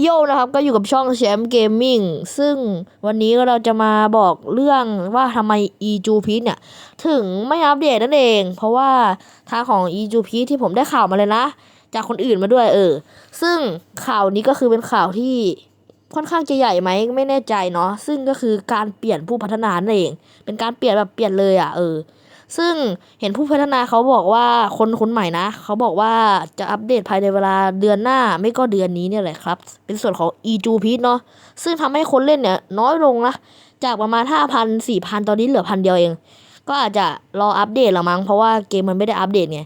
โยนะครับก็อยู่กับช่องแชมป์เกมมิ่งซึ่งวันนี้เราจะมาบอกเรื่องว่าทำไม e ีจูพีเนี่ย ถึงไม่อัปเดตนั่นเอง เพราะว่าทางของ e ีจูพีที่ผมได้ข่าวมาเลยนะ จากคนอื่นมาด้วยเออ ซึ่งข่าวนี้ก็คือเป็นข่าวที่ค่อนข้างจะใหญ่ไหมไม่แน่ใจเนาะซึ่งก็คือการเปลี่ยนผู้พัฒนานั่นเอง เป็นการเปลี่ยนแบบเปลี่ยนเลยอะเออ ซึ่งเห็นผู้พัฒนาเขาบอกว่าคนคนใหม่นะ เขาบอกว่าจะอัปเดตภายในเวลาเดือนหน้าไม่ก็เดือนนี้เนี่ยแหละครับ เป็นส่วนของ e จูพีเนาะซึ่งทำให้คนเล่นเนี่ยน้อยลงนะจากประมาณ 5,000 4,000 ตอนนี้เหลือพันเดียวเอง ก็อาจจะรออัปเดตละมั้งเพราะว่าเกมมันไม่ได้อัปเดตไง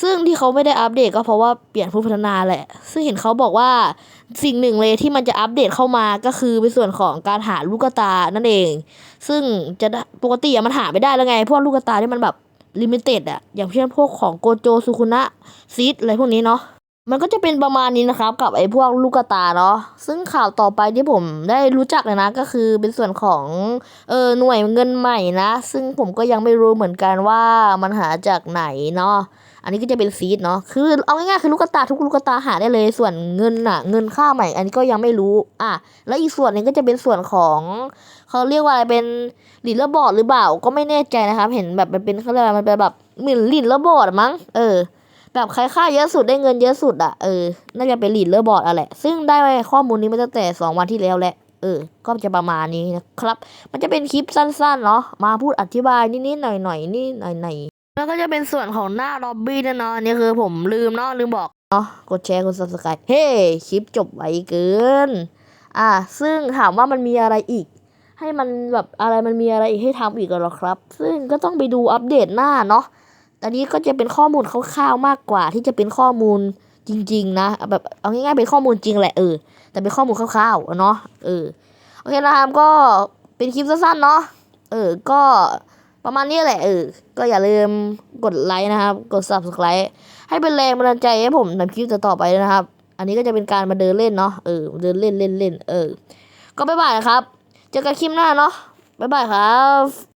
ซึ่งที่เขาไม่ได้อัปเดตก็เพราะว่าเปลี่ยนผู้พัฒนาแหละ ซึ่งเห็นเขาบอกว่าสิ่งหนึ่งเลยที่มันจะอัปเดตเข้ามาก็คือเป็นส่วนของการหาลูกตานั่นเอง ซึ่งจะปกติอะมันหาไม่ได้แล้วไง พวกลูกตาที่มันแบบลิมิเต็ดอะอย่างเช่นพวกของโกโจสุคุนะซีดอะไรพวกนี้เนาะ มันก็จะเป็นประมาณนี้นะครับ กับไอ้พวกลูกตาเนาะซึ่งข่าวต่อไปที่ผมได้รู้จักเลยนะก็คือเป็นส่วนของเออหน่วยเงินใหม่นะ ซึ่งผมก็ยังไม่รู้เหมือนกันว่ามันหาจากไหนเนาะอันนี้ก็จะเป็นซีดเนาะคือเอาง่ายๆคือลูกตาทุกลูกตาหาได้เลยส่วนเงินอะเงินค่าใหม่ อันนี้ก็ยังไม่รู้อะแล้วอีกส่วนนึงก็จะเป็นส่วนของเขาเรียกว่าอะไรเป็นลินเลร์บอดหรือเปล่าก็ไม่แน่ใจนะครับ เห็นแบบมันเป็นเขาเรียกอะไรมันเป็นแบบเหมือนลินเลร์บอดมั้งเออ แบบใครค่าเยอะสุดได้เงินเยอะสุดอะเออ น่าจะเป็นลีดเลอร์บอร์ดอะแหละ ซึ่งได้ข้อมูลนี้มาตั้งแต่สองวันที่แล้วแหละ เออ ก็จะประมาณนี้นะครับ มันจะเป็นคลิปสั้นๆเนาะ มาพูดอธิบายนิดๆหน่อยๆนี่หน่อยๆแล้วก็จะเป็นส่วนของหน้าล็อบบี้นะเนาะอันนี่คือผมลืมเนาะลืมบอกเนาะ กดแชร์กด subscribe เฮ้ คลิปจบไวเกิน อ่า ซึ่งถามว่ามันมีอะไรอีกให้มันแบบอะไรมันมีอะไรอีกให้ทำอีกเหรอครับ ซึ่งก็ต้องไปดูอัปเดตหน้าเนาะ อันนี้ก็จะเป็นข้อมูลคร่าวๆมากกว่า ที่จะเป็นข้อมูลจริง ๆ นะแบบเอาง่ายๆเป็นข้อมูลจริงแหละเออแต่เป็นข้อมูลคร่าวๆเนาะเออโอเคนะครับก็เป็นคลิปสั้นๆเนาะเออก็ประมาณนี้แหละเออก็อย่าลืมกดไลค์นะครับ กด subscribe ให้เป็นแรงบันดาลใจให้ผมทำคลิปต่อๆไปนะครับ อันนี้ก็จะเป็นการมาเดินเล่นเนาะเออเดินเล่นเล่นเล่นเออ ก็บ๊ายบายนะครับ เจอกันคลิปหน้าเนาะบ๊ายบายครับ